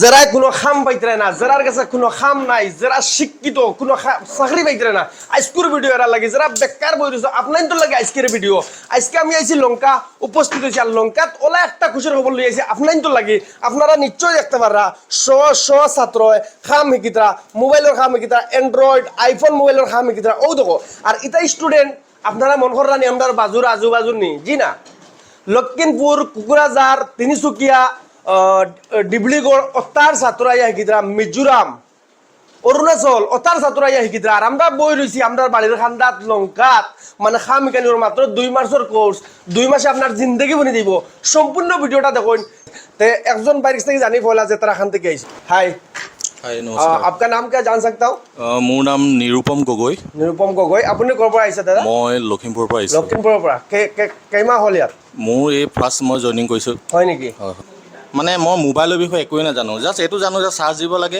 যারা কোনো খাম পাইতে না যারার কাছে কোনো খাম নাই যারা শিক্ষিত, কোনো চাকরি পাইতে না। আজকের ভিডিও এরা লাগে যারা বেকার বই রয়েছে আপনার তো লাগে আজকের ভিডিও আজকে আমি আইছি লঙ্কা উপস্থিত হয়েছি আর লঙ্কাত ওলা একটা খুশির খবর আইছি আপনার তো লাগে। আপনারা নিশ্চয়ই দেখতে পারা শ শ ছাত্র খাম শিকিতরা মোবাইলের খাম শিকিতরা এন্ড্রয়েড আইফোন মোবাইলের খাম শিকিতরা ও দেখো। আর ইটা স্টুডেন্ট আপনারা মন করানি আমার বাজুর আজু বাজুর নি, জি না। লক্ষিমপুর কুকুরাঝার তিনিচুকীয়া আহ, ডিব্ৰুগড় অতাৰ ছাত্ৰ আইয়া শিকিদ্ৰা মিজোৰাম অৰুণাচল অতাৰ ছাত্ৰ আইয়া শিকিদ্ৰা আর আমরা বই রয়েছি আমরা বাড়ির খান্দাত লঙ্কাত মানে খাম মেকানিকর মাত্র দুই মাসের কোর্স দুই মাসে আপনার জিন্দগি বনি দিব সম্পূর্ণ ভিডিওটা দেখুন তে একজন বাইরে থেকে জানি পয়লা যে তারা খান থেকে আইছে হাই হাই নমস্কাৰ আপনার নাম क्या जान सकता हूँ আহ, মোৰ নাম নিৰুপম গগৈ নিরুপম গগৈ আপুনি ক'ৰ পৰা আহিছে দাদা মই লখিমপুৰৰ পৰা আহিছোঁ লখিমপুৰৰ পৰা কেই- কেই- কেইমাহ হ'ল ইয়াত মোৰ এই ফাৰ্ষ্ট মই জইনিং কৰিছোঁ হয় নেকি হয় হয় মানে মই মোবাইলৰ বিষয়ে একোৱেই নাজানো জাষ্ট এইটো জানো যে চাৰ্জ দিব লাগে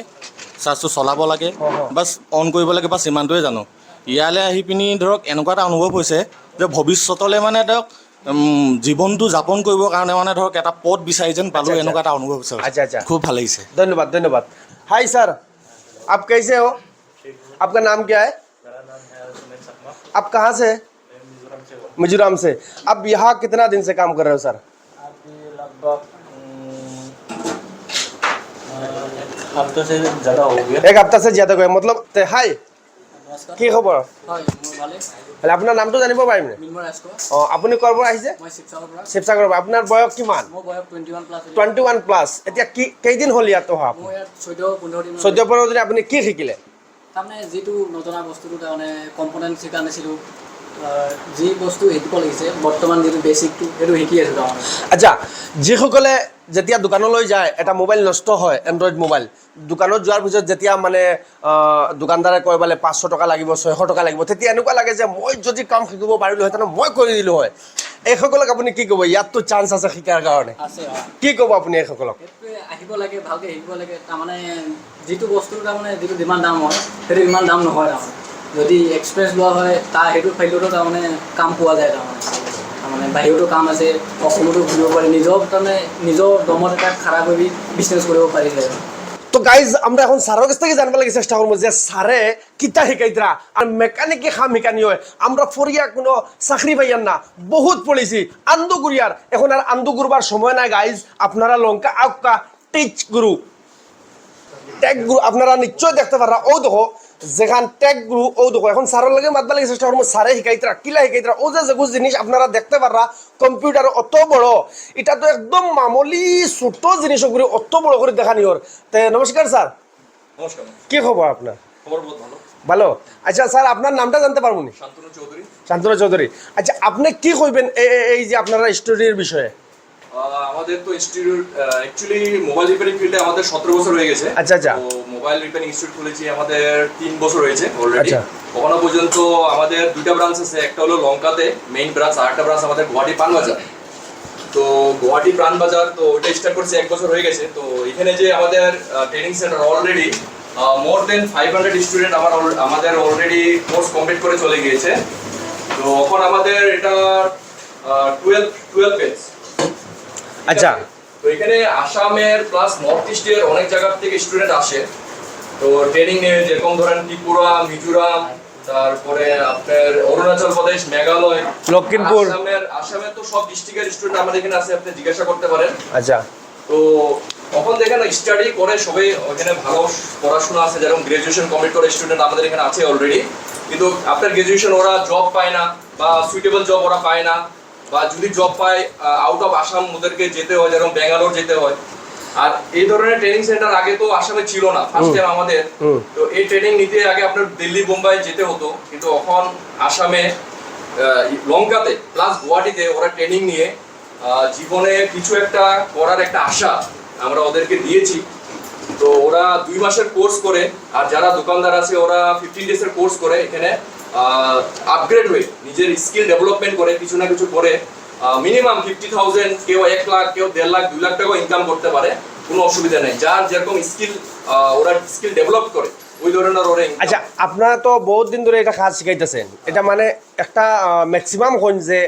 চাৰ্জটো চলাব লাগে অ, অ। বাছ অন কৰিব লাগে বাছ ইমানটোৱে জানো ইয়ালৈ আহি পিনি ধৰক এনেকুৱা এটা অনুভৱ হৈছে যে ভৱিষ্যতলৈ মানে ধৰক উম, জীৱনটো যাপন কৰিবৰ কাৰণে মানে ধৰক এটা পথ বিচাৰি যেন পালোঁ আচ্ছা, আচ্ছা। এনেকুৱা এটা অনুভৱ হৈছে আচ্ছা, আচ্ছা। খুব ভাল লাগিছে धन्यवाद धन्यवाद हाय सर आप कैसे हो आपका नाम क्या है आप कहाँ से मिजोरम से अब यहाँ कितना दिन से काम कर रहे हो सर अभी लगभग हफ्ते से ज़्यादा हो गया এক সপ্তাহ से ज्यादा गए मतलब তে হাই নমস্কাৰ কি খবৰ হয় মোৰ ভালে মানে আপোনাৰ নামটো জানিব পাৰিম নে মিনময় ৰাজখোৱা অঁ আপুনি ক'ৰ পৰা আহিছে মই শিৱসাগৰৰ পৰা শিৱসাগৰৰ পৰা আপোনাৰ বয়স কিমান মোৰ বয়স twenty one plus twenty one plus এতিয়া কি কেইদিন হ'ল ইয়াত অহা মোৰ ইয়াত চৈধ্য পোন্ধৰ দিন চৈধ্য পোন্ধৰ দিন আপুনি কি শিকিলে তাৰমানে যিটো নজনা বস্তুটো তাৰমানে কম্পনেণ্ট শিকা নাছিলোঁ আহ, যি বস্তু শিকিব লাগিছে বৰ্তমান যিটো বেচিকটো সেইটো শিকি আছোঁ তাৰমানে আচ্ছা যিসকলে যেতিয়া দোকানলৈ যায় এটা মোবাইল নষ্ট হয় এণ্ড্ৰইড মোবাইল দোকানত যোৱাৰ পিছত যেতিয়া মানে দোকানদাৰে কয় বোলে পাঁচশো টকা লাগিব ছয়শো টকা লাগিব তেতিয়া এনেকুৱা লাগে যে মই যদি কাম শিকিব পাৰিলোহেঁতেন মই কৰি দিলোঁ হয়। এইসকলক আপুনি কি ক'ব? ইয়াততো চান্স আছে শিকাৰ কাৰণে। কি ক'ব আপুনি এইসকলক? আহিব লাগে ভালকৈ শিকিব লাগে। তাৰমানে যিটো বস্তুৰ তাৰমানে যিটো যিমান দাম হয় সেইটো ইমান দাম নহয় তাৰমানে। যদি এক্সপ্ৰেছ লোৱা হয় তাৰ সেইটো ফাইলতো তাৰমানে কাম পোৱা যায় তাৰমানে। তাৰমানে বাহিৰতো কাম আছে, অসমতো ঘূৰিব পাৰি, নিজৰ তাৰমানে নিজৰ দমত এটা খাৰা কৰি বিজনেছ কৰিব পাৰিলে তো গাইজ আমরা এখন স্যারের কাছ থেকে জানবার লাগে চেষ্টা করব যে স্যারে কিতা শিকাইতরা আর মেকানিকে খাম শিকানি হয়। আমরা ফরিয়া কোনো চাকরি পাইয়ান না, বহুত পড়েছি আন্দু গুরিয়ার এখন আর আন্দু গুরবার সময় নাই গাইজ আপনারা লঙ্কা আউকা টিচ গুরু ট্যাগ গুরু আপনারা নিশ্চয় দেখতে পারা ও দেখো যেখান ট্যাগ গুরু ও দেখো এখন স্যারের লাগে মাতবার লাগে চেষ্টা করব স্যারে শিকাইতরা কিলা শিকাইতরা ও যে যেগুলো জিনিস আপনারা দেখতে পারা কম্পিউটার অত বড় এটা তো একদম মামুলি ছোট জিনিস করে অত বড় করে দেখানি ওর তে নমস্কার স্যার নমস্কাৰ কি খবর আপনার বহুত ভালো। ভালো? আচ্ছা স্যার আপনার নামটা জানতে পারব নি? শান্তনু চৌধুৰী। শান্তনু চৌধুরী আচ্ছা আপনি কি কইবেন এই যে আপনারা স্টোরির বিষয়ে? আমাদের তো ইনস্টিটিউট অ্যাকচুয়ালি মোবাইল রিপেয়ারিং ফিল্ডে আমাদের সতেরো বছর হয়ে গেছে। আচ্ছা, আচ্ছা। মোবাইল রিপেয়ারিং ইনস্টিটিউট খুলেছি আমাদের তিন বছর হয়েছে অলরেডি আচ্ছা। ওখানে পর্যন্ত আমাদের দুইটা ব্রাঞ্চ আছে একটা হলো লঙ্কাতে মেইন ব্রাঞ্চ আর একটা ব্রাঞ্চ আমাদের গুয়াহাটি পানবাজার তো গুয়াহাটি প্রাণবাজার তো ওইটা স্টার্ট করছে এক বছর হয়ে গেছে। তো এখানে যে আমাদের training centre already more than five hundred student আমার আমাদের অলরেডি কোর্স কমপ্লিট করে চলে গিয়েছে। তো এখন আমাদের এটা টুয়েলভ টুয়েলভ পেজ আচ্ছা। তো এখানে আসামের প্লাস নর্থ ইস্টের অনেক জায়গা থেকে স্টুডেন্ট আসে। তো ট্রেনিং এ যেরকম ধরেন ত্রিপুরা মিজোরাম তারপরে আপনার অরুণাচল প্রদেশ মেঘালয় লক্ষিমপুর। আসামের আসামের তো সব ডিস্ট্রিক্টের স্টুডেন্ট আমাদের এখানে আছে আপনি জিজ্ঞাসা করতে পারেন। আচ্ছা। তো তখন দেখেন স্টাডি করে সবাই ওখানে ভালো পড়াশোনা আছে যেরকম গ্রাজুয়েশন কমপ্লিট করে স্টুডেন্ট আমাদের এখানে আছে অলরেডি কিন্তু আফটার গ্রাজুয়েশন ওরা জব পায় না বা সুইটেবল জব ওরা পায় না বা যদি জব পায় আউট অফ আসাম ওদেরকে যেতে হয় যেরকম ব্যাঙ্গালোর যেতে হয় আর এই ধরনের ট্রেনিং সেন্টার আগে তো আসামে ছিল না। ফার্স্ট টাইম আমাদের। তো এই ট্রেনিং নিতে আগে আপনার দিল্লি বোম্বাই যেতে হতো। কিন্তু এখন আসামে লঙ্কাতে প্লাস গুয়াহাটিতে ওরা ট্রেনিং নিয়ে জীবনে কিছু একটা করার একটা আশা আমরা ওদেরকে দিয়েছি। তো ওরা দুই মাসের কোর্স করে আর যারা দোকানদার আছে ওরা ফিফটিন ডেজের কোর্স করে। এখানে আপগ্রেড হয়ে নিজের স্কিল ডেভেলপমেন্ট করে কিছু না কিছু করে। মিনিমাম ফিফটি থাউজেন্ড কেউ এক লাখ কেউ দেড় লাখ দুই লাখ টাকা ইনকাম করতে পারে কোনো অসুবিধা নেই। যার যেরকম স্কিল ওরা স্কিল ডেভেলপ করে ওই ধরনের ওরা আচ্ছা আপনারা তো বহুত দিন ধরে এটা কাজ শিখাইতেছেন এটা মানে একটা ম্যাক্সিমাম হন যে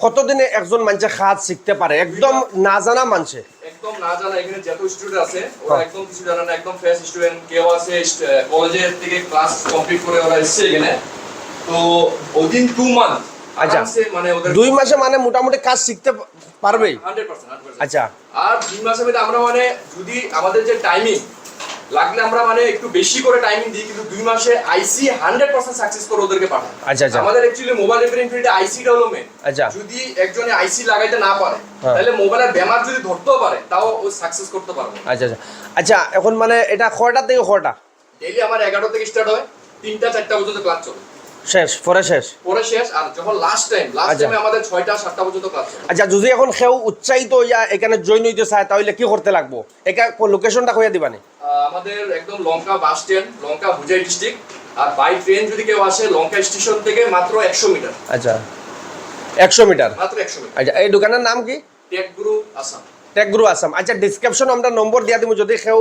কতদিনে একজন মানুষে কাজ শিখতে পারে? একদম না জানা মানুষে। একদম না জানা এখানে যত স্টুডেন্ট আছে ওরা হ্যাঁ। একদম কিছু জানে না একদম ফ্রেশ স্টুডেন্ট কেউ আছে কলেজের থেকে ক্লাস কমপ্লিট করে ওরা এসেছে এখানে। তো ওদিন টু মান্থ আচ্ছা। মানে দুই মাসে মানে মোটামুটি কাজ শিখতে পার্সেন্ট আচ্ছা আর দুই মাসের মধ্যে আমরা মানে যদি আমাদের যে টাইমিং লাগলে আমরা মানে একটু বেশি করে টাইমিং দিই কিন্তু দুই মাসে আইসি হান্ড্রেড পার্সেন্ট সাকসেস করে ওদেরকে পাঠাই আচ্ছা, আচ্ছা। আমাদের অ্যাকচুয়ালি মোবাইল রিপেয়ারিং ফিল্ডে আইসি ডেভেলপমেন্ট আচ্ছা। যদি একজনে আইসি লাগাইতে না পারে হ্যাঁ। তাহলে মোবাইলের বেমার যদি ধরতেও পারে তাও ও সাকসেস করতে পারবে আচ্ছা আচ্ছা আচ্ছা এখন মানে এটা কয়টা থেকে কয়টা ডেইলি আমার এগারো থেকে স্টার্ট হয় তিনটা চারটা পর্যন্ত ক্লাস চলে শেষ পরে শেষ। পরে শেষ আর যখন লাস্ট টাইম লাস্ট। টাইমে আমাদের ছয়টা সাতটা পর্যন্ত ক্লাস আচ্ছা যদি এখন কেউ উৎসাহিত ইয়া এখানে জয়েন হইতে চায় তাহলে কি করতে লাগবো? এটা লোকেশনটা কইয়া দিবানি আমাদের একদম Lanka bus stand Lanka Hojai district R by train যদি কেউ আসে লঙ্কা স্টেশন থেকে মাত্র একশো মিটার আচ্ছা একশো মিটার মাত্র একশো মিটার আচ্ছা এই দোকানের নাম কি? টেক গুরু আসাম টেক গ্রু আসাম আচ্ছা ডিসক্রিপশন আমরা নম্বর দিয়া দিব যদি কেউ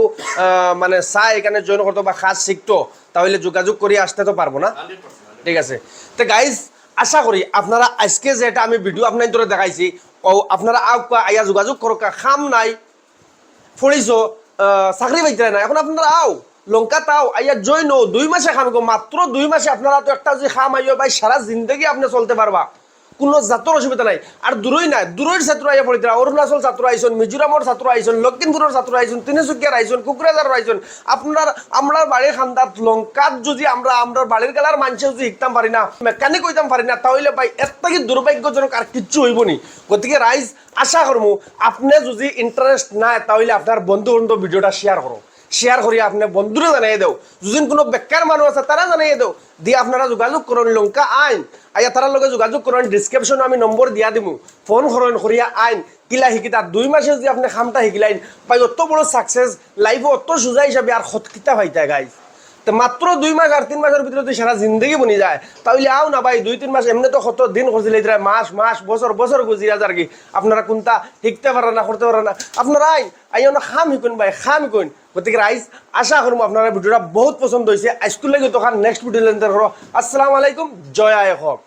মানে চায় এখানে জয়েন করতো বা কাজ শিখতো তাহলে যোগাযোগ করে আসতে তো পারব না। ঠিক আছে? তো গাইজ আশা করি আপনারা আজকে যেটা আমি ভিডিও আপনার ধরে দেখাইছি ও আপনারা আউকা আইয়া যোগাযোগ করো খাম নাই, ফুৰিছ চাকরি পাইতে নাই, এখন আপনারা আও লঙ্কা তাও আইয়া জইন দুই মাসে খাম মাত্র দুই মাসে আপনারা তো একটা যদি খাম আইয় ভাই সারা জিন্দগি আপনি চলতে পারবা কোনো জাতর অসুবিধা নাই। আর দূরই নাই দূরের ছাত্র আইয়া পড়িতে অরুণাচল ছাত্র আইসন মিজোরামর ছাত্র আইসন লক্ষিমপুরের ছাত্র আইসন তিনিচুকিয়ার আইসন কুকরাঝার আইসন আপনার আমরা বাড়ির খান্দাত লঙ্কাত যদি আমরা আমরা বাড়ির গেলার মানুষে যদি শিখতাম পারি না, মেকানিক হইতাম পারি না, তাহলে ভাই এর থেকে দুর্ভাগ্যজনক আর কিচ্ছু হইব নি। গতিকে রাইজ আশা করব আপনি যদি ইন্টারেস্ট নাই, তাহলে আপনার বন্ধু বান্ধব ভিডিওটা শেয়ার করো শেয়ার করি আপনার বন্ধুরা জানাই দেও। যদি কোনো বেকার মানুষ আছে তারা জানাই দেও। দিয়ে আপনারা যোগাযোগ করুন লঙ্কা আইন। আইয়া তার লগে যোগাযোগ করুন ডিসক্রিপশন আমি নম্বর দিয়া দিমু। ফোন করুন, করিয়া আইন। কিলা শিকি তার দুই মাসে যদি আপনি খামটা শিকিলাইন পাই অত বড় সাকসেস লাইফে অত সোজা হিসাবে আর সৎকিতা পাইতা গাইজ তো মাত্র দুই মাস আর তিন মাসের ভিতরে যদি সারা জিন্দগি বনি যায়, তাহলে আও না ভাই, দুই, তিন মাস এমনি তো কত দিন করছিল এটা মাস মাস, বছর বছর গুজি আর কি। আপনারা কোনটা শিখতে পারে না, করতে পারে না? আপনারা আইন আই না খাম শিকুন ভাই, খাম শিকুন। গতিকে রাইজ আশা করব আপনারা ভিডিওটা বহুত পছন্দ হয়েছে আজকুল লাগে তখন নেক্সট ভিডিও লেনদেন করো। আসসালামু আলাইকুম, জয় আয় হক।